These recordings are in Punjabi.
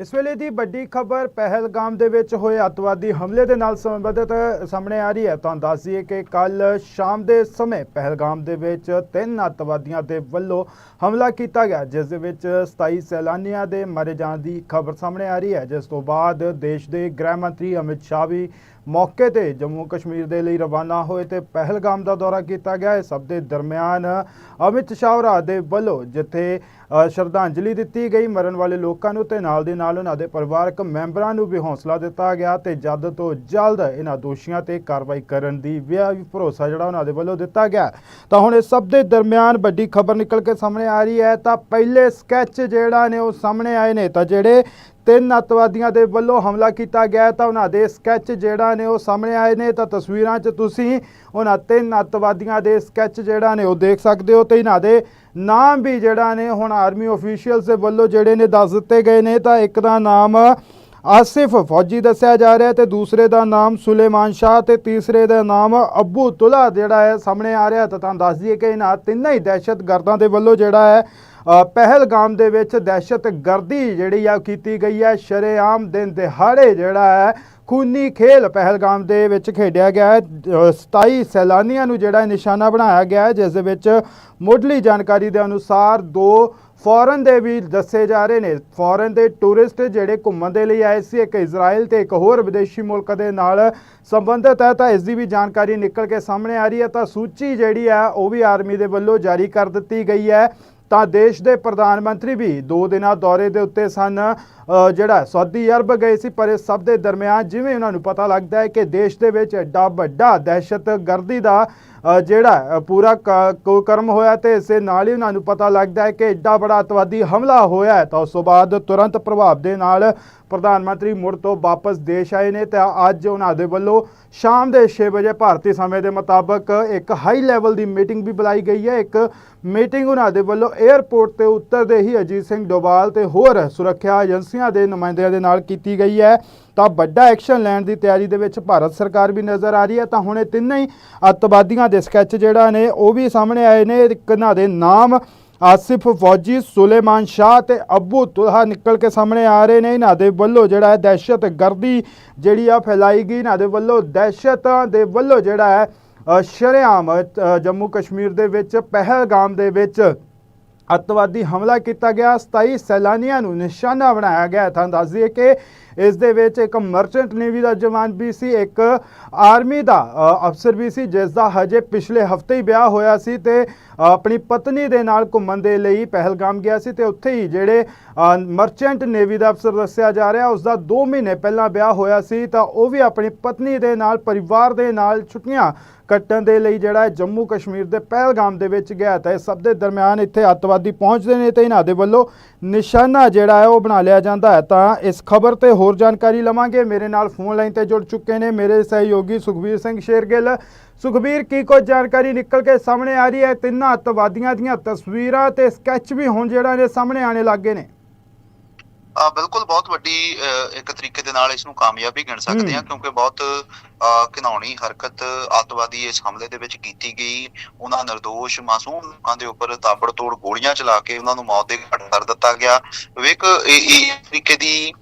ਇਸ ਵੇਲੇ ਦੀ ਵੱਡੀ ਖਬਰ ਪਹਿਲਗਾਮ ਦੇ ਵਿੱਚ ਹੋਏ ਅੱਤਵਾਦੀ ਹਮਲੇ ਦੇ ਨਾਲ ਸੰਬੰਧਿਤ ਸਾਹਮਣੇ ਆ ਰਹੀ ਹੈ। ਤੁਹਾਨੂੰ ਦੱਸ ਦਈਏ ਕਿ ਕੱਲ ਸ਼ਾਮ ਦੇ ਸਮੇਂ ਪਹਿਲਗਾਮ ਦੇ ਵਿੱਚ ਤਿੰਨ ਅੱਤਵਾਦੀਆਂ ਦੇ ਵੱਲੋਂ ਹਮਲਾ ਕੀਤਾ ਗਿਆ, ਜਿਸ ਦੇ ਵਿੱਚ 27 ਸੈਲਾਨੀਆਂ ਦੇ ਮਾਰੇ ਜਾਣ ਦੀ ਖਬਰ ਸਾਹਮਣੇ ਆ ਰਹੀ ਹੈ। ਜਿਸ ਤੋਂ ਬਾਅਦ ਦੇਸ਼ ਦੇ ਗ੍ਰਹਿ ਮੰਤਰੀ ਅਮਿਤ ਸ਼ਾਹ ਵੀ ਮੌਕੇ ਤੇ ਜੰਮੂ ਕਸ਼ਮੀਰ ਦੇ ਲਈ ਰਵਾਨਾ ਹੋਏ ਤੇ ਪਹਿਲਗਾਮ ਦਾ ਦੌਰਾ ਕੀਤਾ ਗਿਆ। ਇਸ ਸਭ ਦੇ ਦਰਮਿਆਨ ਅਮਿਤ ਸ਼ਾਹ ਹੋਰਾਂ ਦੇ ਵੱਲੋਂ ਜਿੱਥੇ ਸ਼ਰਧਾਂਜਲੀ ਦਿੱਤੀ ਗਈ, ਮਰਨ ਵਾਲੇ ਲੋਕਾਂ ਨੂੰ ਤੇ ਨਾਲ ਦੇ ਨਾਲ ਉਹਨਾਂ ਦੇ ਪਰਿਵਾਰਕ ਮੈਂਬਰਾਂ ਨੂੰ ਵੀ ਹੌਸਲਾ ਦਿੱਤਾ ਗਿਆ ਤੇ ਜਲਦ ਤੋਂ ਜਲਦ ਇਹਨਾਂ ਦੋਸ਼ੀਆਂ ਤੇ ਕਾਰਵਾਈ ਕਰਨ ਦੀ ਵੀ ਵੀ ਭਰੋਸਾ ਜਿਹੜਾ ਉਹਨਾਂ ਦੇ ਵੱਲੋਂ ਦਿੱਤਾ ਗਿਆ। ਤਾਂ ਹੁਣ ਇਸ ਸਭ ਦੇ ਦਰਮਿਆਨ ਵੱਡੀ ਖਬਰ ਨਿਕਲ ਕੇ ਸਾਹਮਣੇ ਆ ਰਹੀ ਹੈ। ਤਾਂ ਪਹਿਲੇ ਸਕੈਚ ਜਿਹੜਾ ਨੇ ਉਹ ਸਾਹਮਣੇ ਆਏ ਨੇ। ਤਾਂ ਜਿਹੜੇ ਤਿੰਨ ਅੱਤਵਾਦੀਆਂ ਦੇ ਵੱਲੋਂ ਹਮਲਾ ਕੀਤਾ ਗਿਆ ਤਾਂ ਉਹਨਾਂ ਦੇ ਸਕੈਚ ਜਿਹੜਾ ਨੇ ਉਹ ਸਾਹਮਣੇ ਆਏ ਨੇ, ਤਾਂ ਤਸਵੀਰਾਂ 'ਚ ਤੁਸੀਂ ਉਹਨਾਂ ਤਿੰਨ ਅੱਤਵਾਦੀਆਂ ਦੇ ਸਕੈਚ ਜਿਹੜਾ ਨੇ ਉਹ ਦੇਖ ਸਕਦੇ ਹੋ ਤੇ ਇਹਨਾਂ ਦੇ ਨਾਮ ਵੀ ਜਿਹੜਾ ਨੇ ਹੁਣ ਆਰਮੀ ਅਫੀਸ਼ੀਅਲਸ ਦੇ ਵੱਲੋਂ ਜਿਹੜੇ ਨੇ ਦੱਸ ਦਿੱਤੇ ਗਏ ਨੇ, ਤਾਂ ਇੱਕ ਦਾ ਨਾਮ ਆਸਿਫ ਫੌਜੀ ਦੱਸਿਆ ਜਾ ਰਿਹਾ ਤੇ ਦੂਸਰੇ ਦਾ ਨਾਮ ਸੁਲੇਮਾਨ ਸ਼ਾਹ ਤੇ ਤੀਸਰੇ ਦਾ ਨਾਮ ਅੱਬੂ ਤੁਲਾ ਜਿਹੜਾ ਹੈ ਸਾਹਮਣੇ ਆ ਰਿਹਾ ਤਾਂ ਤੁਹਾਨੂੰ ਦੱਸ ਦਈਏ ਕਿ ਇਹਨਾਂ ਤਿੰਨਾਂ ਹੀ ਦਹਿਸ਼ਤਗਰਦਾਂ ਦੇ ਵੱਲੋਂ ਜਿਹੜਾ ਹੈ ਪਹਿਲਗਾਮ ਦੇ ਵਿੱਚ ਦਹਿਸ਼ਤਗਰਦੀ ਜਿਹੜੀ ਆ ਉਹ ਕੀਤੀ ਗਈ ਹੈ। ਸ਼ਰੇਆਮ ਦਿਨ ਦਿਹਾੜੇ ਜਿਹੜਾ ਹੈ ਖੂਨੀ ਖੇਲ ਪਹਿਲਗਾਮ ਦੇ ਵਿੱਚ ਖੇਡਿਆ ਗਿਆ ਹੈ। ਅ, 27 ਸੈਲਾਨੀਆਂ ਨੂੰ ਜਿਹੜਾ ਨਿਸ਼ਾਨਾ ਬਣਾਇਆ ਗਿਆ ਹੈ ਜਿਸ ਦੇ ਵਿੱਚ ਮੁੱਢਲੀ ਜਾਣਕਾਰੀ ਦੇ ਅਨੁਸਾਰ ਦੋ ਫੋਰਨ ਦੇ ਵੀ ਦੱਸੇ ਜਾ ਰਹੇ ਨੇ। ਫੋਰਨ ਦੇ ਟੂਰਿਸਟ ਜਿਹੜੇ ਘੁੰਮਣ ਦੇ ਲਈ ਆਏ ਸੀ ਇੱਕ ਇਜ਼ਰਾਈਲ ਤੇ ਇੱਕ ਹੋਰ ਵਿਦੇਸ਼ੀ ਮੁਲਕ ਦੇ ਨਾਲ ਸੰਬੰਧਿਤ ਹੈ। ਤਾਂ ਇਸ ਦੀ ਵੀ ਜਾਣਕਾਰੀ ਨਿਕਲ ਕੇ ਸਾਹਮਣੇ ਆ ਰਹੀ ਹੈ। ਤਾਂ ਸੂਚੀ ਜਿਹੜੀ ਹੈ ਉਹ ਵੀ ਆਰਮੀ ਦੇ ਵੱਲੋਂ ਜਾਰੀ ਕਰ ਦਿੱਤੀ ਗਈ ਹੈ। ਤਾਂ ਦੇਸ਼ ਦੇ ਪ੍ਰਧਾਨ ਮੰਤਰੀ ਵੀ ਦੋ ਦਿਨਾਂ ਦੌਰੇ ਦੇ ਉੱਤੇ ਸਨ। ਜਿਹੜਾ ਸਾਊਦੀ ਅਰਬ ਗਏ ਸੀ, ਪਰ ਇਸ ਸਭ ਦੇ ਦਰਮਿਆਨ ਜਿਵੇਂ ਉਹਨਾਂ ਨੂੰ ਪਤਾ ਲੱਗਦਾ ਹੈ ਕਿ ਦੇਸ਼ ਦੇ ਵਿੱਚ ਐਡਾ ਵੱਡਾ ਦਹਿਸ਼ਤਗਰਦੀ ਦਾ ਜਿਹੜਾ ਪੂਰਾ ਕ- ਕੋ, ਕਰਮ ਹੋਇਆ ਤੇ ਇਸੇ ਨਾਲ ਹੀ ਉਹਨਾਂ ਨੂੰ ਪਤਾ ਲੱਗਦਾ ਹੈ ਕਿ ਐਡਾ ਬੜਾ ਅਤਵਾਦੀ ਹਮਲਾ ਹੋਇਆ ਤਾਂ ਉਸ ਤੋਂ ਬਾਅਦ ਤੁਰੰਤ ਪ੍ਰਭਾਵ ਦੇ ਨਾਲ ਪ੍ਰਧਾਨ ਮੰਤਰੀ ਮੁੜ ਤੋਂ ਵਾਪਸ ਦੇਸ਼ ਆਏ ਨੇ। ਤੇ ਅੱਜ ਉਹਨਾਂ ਦੇ ਵੱਲੋਂ ਸ਼ਾਮ ਦੇ 6 ਵਜੇ ਭਾਰਤੀ ਸਮੇਂ ਦੇ ਮੁਤਾਬਕ ਇੱਕ ਹਾਈ ਲੈਵਲ ਦੀ ਮੀਟਿੰਗ ਵੀ ਬੁਲਾਈ ਗਈ ਹੈ। ਇੱਕ ਮੀਟਿੰਗ ਉਹਨਾਂ ਦੇ ਵੱਲੋਂ 에ਅਰਪੋਰਟ ਤੇ ਉਤਰਦੇ ਹੀ ਅਜੀਤ ਸਿੰਘ ਡੋਵਾਲ ਤੇ ਹੋਰ ਸੁਰੱਖਿਆ ਏਜੰਸੀਆਂ ਦੇ ਨੁਮਾਇੰਦਿਆਂ ਦੇ ਨਾਲ ਕੀਤੀ ਗਈ ਹੈ। ਤਾਂ ਵੱਡਾ ਐਕਸ਼ਨ ਲੈਣ ਦੀ ਤਿਆਰੀ ਦੇ ਵਿੱਚ ਭਾਰਤ ਸਰਕਾਰ ਵੀ ਨਜ਼ਰ ਆ ਰਹੀ ਹੈ। ਤਾਂ ਹੁਣ ਇਹ ਤਿੰਨੇ ਹੀ ਅੱਤਵਾਦੀਆਂ ਦੇ ਸਕੈਚ ਜਿਹੜਾ ਨੇ, ਉਹ ਵੀ ਸਾਹਮਣੇ ਆਏ ਨੇ। ਇੱਕ ਦੇ ਨਾਮ ਆਸਿਫ, ਫੌਜੀ ਸੁਲੇਮਾਨ ਸ਼ਾਹ ਤੇ ਅੱਬੂ ਤੁਲਹਾ ਨਿਕਲ ਕੇ ਸਾਹਮਣੇ ਆ ਰਹੇ ਨੇ। ਇਹਨਾਂ ਦੇ ਵੱਲੋਂ ਜਿਹੜਾ ਹੈ ਦਹਿਸ਼ਤਗਰਦੀ ਜਿਹੜੀ ਆ ਫੈਲਾਈ ਗਈ। ਇਹਨਾਂ ਦੇ ਵੱਲੋਂ ਦਹਿਸ਼ਤਾਂ ਦੇ ਵੱਲੋਂ ਜਿਹੜਾ ਹੈ ਸ਼ਰੇਆਮ ਜੰਮੂ ਕਸ਼ਮੀਰ ਦੇ ਵਿੱਚ, ਪਹਿਲਗਾਮ ਦੇ ਵਿੱਚ ਅੱਤਵਾਦੀ ਹਮਲਾ ਕੀਤਾ ਗਿਆ। 27 ਸੈਲਾਨੀਆਂ ਨੂੰ ਨਿਸ਼ਾਨਾ ਬਣਾਇਆ ਗਿਆ। ਤਾਂ ਦੱਸ ਦਈਏ ਕਿ ਇਸ ਦੇ ਵਿੱਚ ਇੱਕ ਮਰਚੈਂਟ ਨੇਵੀ ਦਾ ਜਵਾਨ ਵੀ ਸੀ, ਇੱਕ ਆਰਮੀ ਦਾ ਅਫਸਰ ਵੀ ਸੀ, ਜਿਸ ਦਾ ਹਜੇ ਪਿਛਲੇ ਹਫ਼ਤੇ ਹੀ ਵਿਆਹ ਹੋਇਆ ਸੀ ਤੇ ਆਪਣੀ ਪਤਨੀ ਦੇ ਨਾਲ ਘੁੰਮਣ ਦੇ ਲਈ ਪਹਿਲਗਾਮ ਗਿਆ ਸੀ ਤੇ ਉੱਥੇ ਹੀ ਜਿਹੜੇ ਮਰਚੈਂਟ ਨੇਵੀ ਦਾ ਅਫਸਰ ਦੱਸਿਆ ਜਾ ਰਿਹਾ ਉਸ ਦਾ 2 ਮਹੀਨੇ ਪਹਿਲਾਂ ਵਿਆਹ ਹੋਇਆ ਸੀ, ਤਾਂ ਉਹ ਵੀ ਆਪਣੀ ਪਤਨੀ ਦੇ ਨਾਲ, ਪਰਿਵਾਰ ਦੇ ਨਾਲ ਛੁੱਟੀਆਂ ਕੱਟਣ ਦੇ ਲਈ ਜਿਹੜਾ ਹੈ ਜੰਮੂ ਕਸ਼ਮੀਰ ਦੇ ਪਹਿਲਗਾਮ ਦੇ ਵਿੱਚ ਗਿਆ ਤਾਂ ਇਹ ਸਭ ਦੇ ਦਰਮਿਆਨ ਇੱਥੇ ਅੱਤਵਾਦੀ ਪਹੁੰਚਦੇ ਨੇ ਤੇ ਇਹਨਾਂ ਦੇ ਵੱਲੋਂ ਨਿਸ਼ਾਨਾ ਜਿਹੜਾ ਹੈ ਉਹ ਬਣਾ ਲਿਆ ਜਾਂਦਾ ਹੈ। ਤਾਂ ਇਸ ਖਬਰ ਤੇ ਹੋਰ ਜਾਣਕਾਰੀ ਲਵਾਂਗੇ। ਮੇਰੇ ਨਾਲ ਫੋਨ ਲਾਈਨ ਤੇ ਜੁੜ ਚੁੱਕੇ ਨੇ ਮੇਰੇ ਸਹਿਯੋਗੀ ਸੁਖਬੀਰ ਸਿੰਘ ਸ਼ੇਰਗਿੱਲ। ਸੁਖਬੀਰ ਕੀ ਕੋਈ ਜਾਣਕਾਰੀ ਨਿਕਲ ਕੇ ਸਾਹਮਣੇ ਆ ਰਹੀ ਹੈ? ਤਿੰਨਾਂ ਅੱਤਵਾਦੀਆਂ ਦੀਆਂ ਤਸਵੀਰਾਂ ਤੇ ਸਕੈਚ ਵੀ ਹੁਣ ਜਿਹੜਾ ਨੇ ਸਾਹਮਣੇ ਆਣੇ ਲੱਗੇ ਨੇ। ਆ ਬਿਲਕੁਲ ਬਹੁਤ ਵੱਡੀ ਇੱਕ ਤਰੀਕੇ ਦੇ ਨਾਲ ਇਸ ਨੂੰ ਕਾਮਯਾਬੀ ਗਿਣ ਸਕਦੇ ਹਾਂ। ਕਿਉਂਕਿ ਬਹੁਤ ਘਿਨਾਉਣੀ ਹਰਕਤ ਅੱਤਵਾਦੀ ਇਸ ਹਮਲੇ ਦੇ ਵਿੱਚ ਕੀਤੀ ਗਈ। ਉਹਨਾਂ નિર્ਦੋਸ਼ ਮਾਸੂਮ ਲੋਕਾਂ ਦੇ ਉੱਪਰ ਤਾਬੜਤੋੜ ਗੋਲੀਆਂ ਚਲਾ ਕੇ ਉਹਨਾਂ ਨੂੰ ਮੌਤ ਦੇ ਘਾਟ ਕਰ ਦਿੱਤਾ ਗਿਆ। ਵੇਖ ਇਹ ਤਰੀਕੇ ਦੀ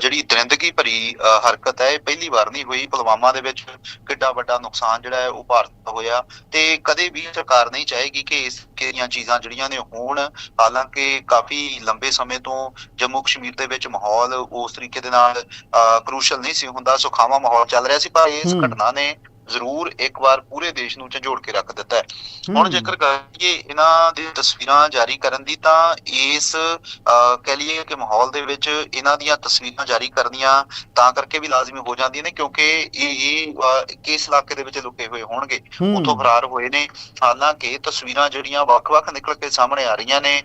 ਜਿਹੜੀ ਦਰਿੰਦਗੀ ਭਰੀ ਹਰਕਤ ਹੈ ਇਹ ਪਹਿਲੀ ਵਾਰ ਨਹੀਂ ਹੋਈ ਪੁਲਵਾਮਾ ਦੇ ਵਿੱਚ ਕਿੱਡਾ ਵੱਡਾ ਨੁਕਸਾਨ ਜਿਹੜਾ ਹੈ ਉਹ ਭਾਰਤ ਦਾ ਹੋਇਆ ਤੇ ਕਦੇ ਵੀ ਸਰਕਾਰ ਨਹੀਂ ਚਾਹੇਗੀ ਕਿ ਇਸ ਦੀਆਂ ਚੀਜ਼ਾਂ ਜਿਹੜੀਆਂ ਨੇ ਹੋਣ ਹਾਲਾਂਕਿ ਕਾਫੀ ਲੰਬੇ ਸਮੇਂ ਤੋਂ ਜੰਮੂ ਕਸ਼ਮੀਰ ਦੇ ਵਿੱਚ ਮਾਹੌਲ ਉਸ ਤਰੀਕੇ ਦੇ ਨਾਲ ਕਰੂਸ਼ਲ ਨਹੀਂ ਸੀ ਹੁੰਦਾ ਸੁਖਾਵਾ ਮਾਹੌਲ ਚੱਲ ਰਿਹਾ ਸੀ ਪਰ ਇਸ। ਘਟਨਾ ਨੇ ਜ਼ਰੂਰ ਇੱਕ ਵਾਰ ਪੂਰੇ ਦੇਸ਼ ਨੂੰ ਝੰਜੋੜ ਕੇ ਰੱਖ ਦਿੱਤਾ ਹੈ ਹੁਣ। ਜੇਕਰ ਕਰੀਏ ਇਹਨਾਂ ਦੀ ਤਸਵੀਰਾਂ ਜਾਰੀ ਕਰਨ ਦੀ ਤਾਂ ਇਸ ਕਹਿ ਲਈਏ ਕਿ ਮਾਹੌਲ ਦੇ ਵਿੱਚ ਇਹਨਾਂ ਦੀਆਂ ਤਸਵੀਰਾਂ ਜਾਰੀ ਕਰਨੀਆਂ ਤਾਂ ਕਰਕੇ ਵੀ ਲਾਜ਼ਮੀ ਹੋ ਜਾਂਦੀਆਂ ਨੇ ਕਿਉਂਕਿ ਇਹ ਕਿਸ ਇਲਾਕੇ ਦੇ ਵਿੱਚ ਲੁਕੇ ਹੋਏ ਹੋਣਗੇ। ਉਥੋਂ ਫਰਾਰ ਹੋਏ ਨੇ ਹਾਲਾਂਕਿ ਤਸਵੀਰਾਂ ਜਿਹੜੀਆਂ ਵੱਖ-ਵੱਖ ਨਿਕਲ ਕੇ ਸਾਹਮਣੇ ਆ ਰਹੀਆਂ ਨੇ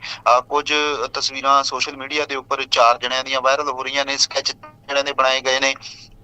ਕੁਝ ਤਸਵੀਰਾਂ ਸੋਸ਼ਲ ਮੀਡੀਆ ਦੇ ਉੱਪਰ ਚਾਰ ਜਣਿਆਂ ਦੀਆਂ ਵਾਇਰਲ ਹੋ ਰਹੀਆਂ ਨੇ ਸਕੈਚ ਜਣਿਆਂ ਦੇ ਬਣਾਏ ਗਏ ਨੇ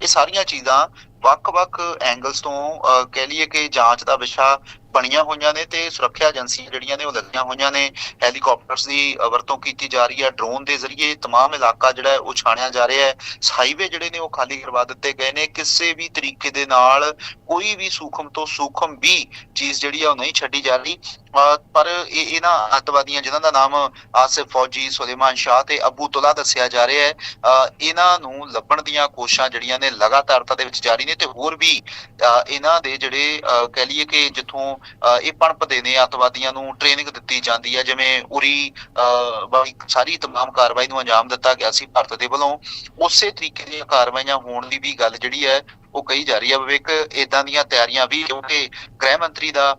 ਇਹ ਸਾਰੀਆਂ ਚੀਜ਼ਾਂ ਵੱਖ-ਵੱਖ ਐਂਗਲਸ ਤੋਂ ਅਹ ਕਹਿ ਲਈਏ ਕਿ ਜਾਂਚ ਦਾ ਵਿਸ਼ਾ ਬਣੀਆਂ ਹੋਈਆਂ ਨੇ ਤੇ ਸੁਰੱਖਿਆ ਏਜੰਸੀਆਂ ਜਿਹੜੀਆਂ ਨੇ ਉਹ ਲੱਗੀਆਂ ਹੋਈਆਂ ਨੇ ਹੈਲੀਕਾਪਟਰਸ ਦੀ ਅ, ਵਰਤੋਂ ਕੀਤੀ ਜਾ ਰਹੀ ਹੈ ਡਰੋਨ ਦੇ ਜ਼ਰੀਏ तमाम ਇਲਾਕਾ ਜਿਹੜਾ ਹੈ ਉਹ ਛਾਣਿਆ ਜਾ ਰਿਹਾ ਹੈ ਹਾਈਵੇ ਜਿਹੜੇ ਨੇ ਉਹ ਖਾਲੀ ਕਰਵਾ ਦਿੱਤੇ ਗਏ ਨੇ ਕਿਸੇ ਵੀ ਤਰੀਕੇ ਦੇ ਨਾਲ ਕੋਈ ਵੀ ਸੂਖਮ ਤੋਂ ਸੂਖਮ ਵੀ ਚੀਜ਼ ਜਿਹੜੀ ਆ ਉਹ ਨਹੀਂ ਛੱਡੀ ਜਾ ਰਹੀ ਅ, ਪਰ ਇਹ ਇਹਨਾਂ ਅੱਤਵਾਦੀਆਂ ਜਿਨ੍ਹਾਂ ਦਾ ਨਾਮ ਆਸਿਫ ਫੌਜੀ ਸੁਲੇਮਾਨ ਸ਼ਾਹ ਤੇ ਅਬੂ ਤੁਲਾ ਦੱਸਿਆ ਜਾ ਰਿਹਾ ਹੈ ਅ, ਇਹਨਾਂ ਨੂੰ ਲੱਭਣ ਦੀਆਂ ਕੋਸ਼ਿਸ਼ਾਂ ਜਿਹੜੀਆਂ ਨੇ ਲਗਾਤਾਰਤਾ ਦੇ ਵਿੱਚ ਜਾਰੀ ਨੇ ਤੇ ਹੋਰ ਵੀ ਅ, ਇਹਨਾਂ ਦੇ ਜਿਹੜੇ ਅ, ਕਹਿ ਲਈਏ ਕਿ ਜਿੱਥੋਂ ਅ, ਇਹ ਪਣਪਦੇ ਨੇ ਅੱਤਵਾਦੀਆਂ ਨੂੰ ਟ੍ਰੇਨਿੰਗ ਦਿੱਤੀ ਜਾਂਦੀ ਹੈ ਜਿਵੇਂ ਉਰੀ ਅ, ਵਾਲੀ ਸਾਰੀ तमाम ਕਾਰਵਾਈ ਨੂੰ ਅੰਜਾਮ ਦਿੱਤਾ ਗਿਆ ਸੀ ਭਾਰਤ ਦੇ ਵੱਲੋਂ ਉਸੇ ਤਰੀਕੇ ਦੀਆਂ ਕਾਰਵਾਈਆਂ ਹੋਣ ਦੀ ਵੀ ਗੱਲ ਜਿਹੜੀ ਹੈ ਉਹ ਕਹੀ ਜਾ ਰਹੀ ਹੈ ਵਿਵੇਕ ਇਦਾਂ ਦੀਆਂ ਤਿਆਰੀਆਂ ਵੀ ਕਿਉਂਕਿ ਗ੍ਰਹਿ ਮੰਤਰੀ ਦਾ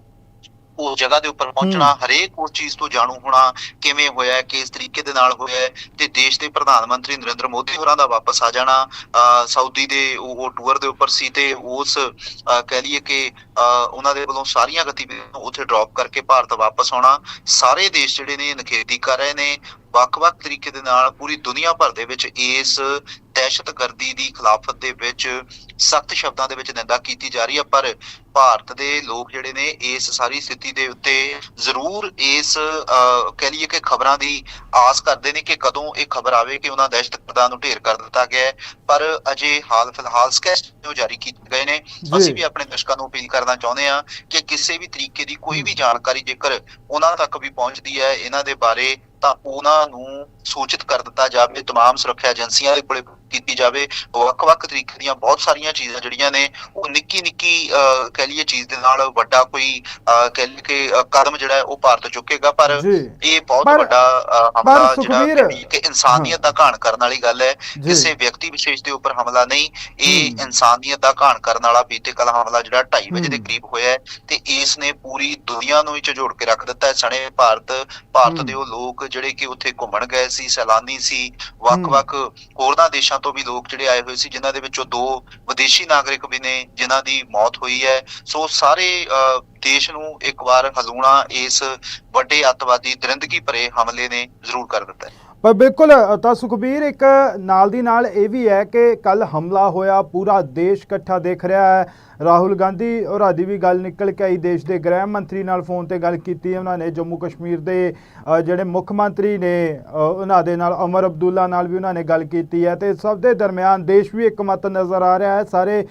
ਉਸ ਜਗ੍ਹਾ ਦੇ ਉੱਪਰ ਪਹੁੰਚਣਾ ਹਰੇਕ ਉਸ ਚੀਜ਼ ਤੋਂ ਜਾਣੂ ਹੋਣਾ ਕਿਵੇਂ ਹੋਇਆ ਹੈ ਕਿਸ ਤਰੀਕੇ ਦੇ ਨਾਲ ਹੋਇਆ ਹੈ ਤੇ ਦੇਸ਼ ਦੇ ਪ੍ਰਧਾਨ ਮੰਤਰੀ ਨਰਿੰਦਰ ਮੋਦੀ ਹੋਰਾਂ ਦਾ ਵਾਪਸ ਆ ਜਾਣਾ ਸਾਊਦੀ ਦੇ ਉਹ ਟੂਰ ਦੇ ਉੱਪਰ ਸੀ ਤੇ ਉਸ ਕਹਿ ਲਈਏ ਕਿ ਉਹਨਾਂ ਦੇ ਵੱਲੋਂ ਸਾਰੀਆਂ ਗਤੀਵਿਧੀਆਂ ਉੱਥੇ ਡ੍ਰੌਪ ਕਰਕੇ ਭਾਰਤ ਵਾਪਸ ਆਉਣਾ ਸਾਰੇ ਦੇਸ਼ ਜਿਹੜੇ ਨੇ ਨਖੇਦੀ ਕਰ ਰਹੇ ਨੇ ਵੱਖ-ਵੱਖ ਤਰੀਕੇ ਦੇ ਨਾਲ ਪੂਰੀ ਦੁਨੀਆ ਭਰ ਦੇ ਵਿੱਚ ਇਸ ਦਹਿਸ਼ਤਗਰਦੀ ਦੀ ਖਿਲਾਫਤ ਦੇ ਵਿੱਚ ਸਖਤ ਸ਼ਬਦਾਂ ਦੇ ਵਿੱਚ ਨਿੰਦਾ ਕੀਤੀ ਜਾ ਰਹੀ ਹੈ ਪਰ ਭਾਰਤ ਦੇ ਲੋਕ ਜਿਹੜੇ ਨੇ ਇਸ ਸਾਰੀ ਸਥਿਤੀ ਦੇ ਉੱਤੇ ਜ਼ਰੂਰ ਇਸ ਕਹਿ ਲਈਏ ਕਿ ਖਬਰਾਂ ਦੀ ਆਸ ਕਰਦੇ ਨੇ ਕਿ ਕਦੋਂ ਇਹ ਖਬਰ ਆਵੇ ਕਿ ਉਹਨਾਂ ਦਹਿਸ਼ਤਗਰਦਾਂ ਨੂੰ ਢੇਰ ਕਰ ਦਿੱਤਾ ਗਿਆ ਹੈ। ਪਰ ਅਜੇ ਹਾਲ ਫਿਲਹਾਲ ਸਕੈਚ ਜੋ ਜਾਰੀ ਕੀਤੇ ਗਏ ਨੇ ਅਸੀਂ ਵੀ ਆਪਣੇ ਦਰਸ਼ਕਾਂ ਨੂੰ ਅਪੀਲ ਕਰਨਾ ਚਾਹੁੰਦੇ ਹਾਂ ਕਿ ਕਿਸੇ ਵੀ ਤਰੀਕੇ ਦੀ ਕੋਈ ਵੀ ਜਾਣਕਾਰੀ ਜੇਕਰ ਉਹਨਾਂ ਤੱਕ ਵੀ ਪਹੁੰਚਦੀ ਹੈ ਇਹਨਾਂ ਦੇ ਬਾਰੇ ਤਾਂ ਉਹਨਾਂ ਨੂੰ ਸੂਚਿਤ ਕਰ ਦਿੱਤਾ ਜਾਵੇ तमाम ਸੁਰੱਖਿਆ ਏਜੰਸੀਆਂ ਦੇ ਕੋਲੇ ਕੀਤੀ ਜਾਵੇ ਵੱਖ-ਵੱਖ ਤਰੀਕੇ ਦੀਆਂ ਬਹੁਤ ਸਾਰੀਆਂ ਚੀਜ਼ਾਂ ਜਿਹੜੀਆਂ ਨੇ ਉਹ ਨਿੱਕੀ ਨਿੱਕੀ ਅਹ, ਕਹਿ ਲਈਏ ਚੀਜ਼ ਦੇ ਨਾਲ ਵੱਡਾ ਕੋਈ ਅਹ, ਕਹਿ ਲਈਏ ਕਿ ਅਹ, ਕਦਮ ਜਿਹੜਾ ਹੈ ਉਹ ਭਾਰਤ ਚੁੱਕੇਗਾ ਪਰ ਜੀ ਇਹ ਬਹੁਤ ਪਰ- ਵੱਡਾ ਅਹ, ਹਮਲਾ ਜਿਹੜਾ ਸੁਖਬੀਰ- ਕਹਿ ਲਈਏ ਕਿ ਇਨਸਾਨੀਅਤ ਦਾ ਘਾਣ ਕਰਨ ਵਾਲੀ ਗੱਲ ਹੈ ਜੀ ਕਿਸੇ ਵਿਅਕਤੀ ਵਿਸ਼ੇਸ਼ ਦੇ ਉੱਪਰ ਹਮਲਾ ਨਹੀਂ ਇਹ ਹਮ। ਇਨਸਾਨੀਅਤ ਦਾ ਘਾਣ ਕਰਨ ਵਾਲਾ ਬੀਤੇ ਕੱਲ ਹਮਲਾ ਜਿਹੜਾ 2:30 ਵਜੇ ਦੇ ਹਮ। ਕਰੀਬ ਹੋਇਆ ਹੈ ਤੇ ਇਸ ਨੇ ਪੂਰੀ ਦੁਨੀਆ ਨੂੰ ਹੀ ਝੋੜ ਕੇ ਰੱਖ ਦਿੱਤਾ ਹੈ ਸਣੇ ਭਾਰਤ ਭਾਰਤ ਹਮ। ਦੇ ਉਹ ਲੋਕ ਜਿਹੜੇ ਕਿ ਉੱਥੇ ਘੁੰਮਣ ਗਏ ਸੀ ਸੈਲਾਨੀ ਸੀ ਵੱਖ-ਵੱਖ ਹੋਰਨਾਂ ਦੇਸ਼ਾਂ ਤੋਂ ਵੀ ਲੋਕ ਜਿਹੜੇ ਆਏ ਹੋਏ ਸੀ ਜਿਨ੍ਹਾਂ ਦੇ ਵਿੱਚੋਂ ਦੋ ਵਿਦੇਸ਼ੀ ਨਾਗਰਿਕ ਵੀ ਨੇ ਜਿਨ੍ਹਾਂ ਦੀ ਮੌਤ ਹੋਈ ਹੈ। ਸੋ ਸਾਰੇ ਦੇਸ਼ ਨੂੰ ਇੱਕ ਵਾਰ ਹਲੂਣਾ ਇਸ ਵੱਡੇ ਅੱਤਵਾਦੀ ਦਰਿੰਦਗੀ ਭਰੇ ਹਮਲੇ ਨੇ ਜ਼ਰੂਰ ਕਰ ਦਿੱਤਾ ਹੈ। ਪਰ ਬਿਲਕੁਲ ਤਾਂ ਸੁਖਬੀਰ ਇੱਕ ਨਾਲ ਦੀ ਨਾਲ ਇਹ ਵੀ ਹੈ ਕਿ ਕੱਲ ਹਮਲਾ ਹੋਇਆ, ਪੂਰਾ ਦੇਸ਼ ਇਕੱਠਾ ਦੇਖ ਰਿਹਾ ਹੈ। ਰਾਹੁਲ ਗਾਂਧੀ ਹੋਰਾਂ ਦੀ ਵੀ ਗੱਲ ਨਿਕਲ ਕੇ ਆਈ, ਦੇਸ਼ ਦੇ ਗ੍ਰਹਿ ਮੰਤਰੀ ਨਾਲ ਫੋਨ ਤੇ ਗੱਲ ਕੀਤੀ ਉਹਨਾਂ ਨੇ, ਜੰਮੂ ਕਸ਼ਮੀਰ ਦੇ ਜਿਹੜੇ ਮੁੱਖ ਮੰਤਰੀ ਨੇ ਉਹਨਾਂ ਦੇ ਨਾਲ, ਅਮਰ ਅਬਦੁੱਲਾ ਨਾਲ ਵੀ ਉਹਨਾਂ ਨੇ ਗੱਲ ਕੀਤੀ ਹੈ ਤੇ ਸਭ ਦੇ ਦਰਮਿਆਨ ਦੇਸ਼ ਵੀ ਇੱਕ ਇੱਕਮਤ ਨਜ਼ਰ ਆ ਰਿਹਾ ਹੈ। ਸਾਰੇ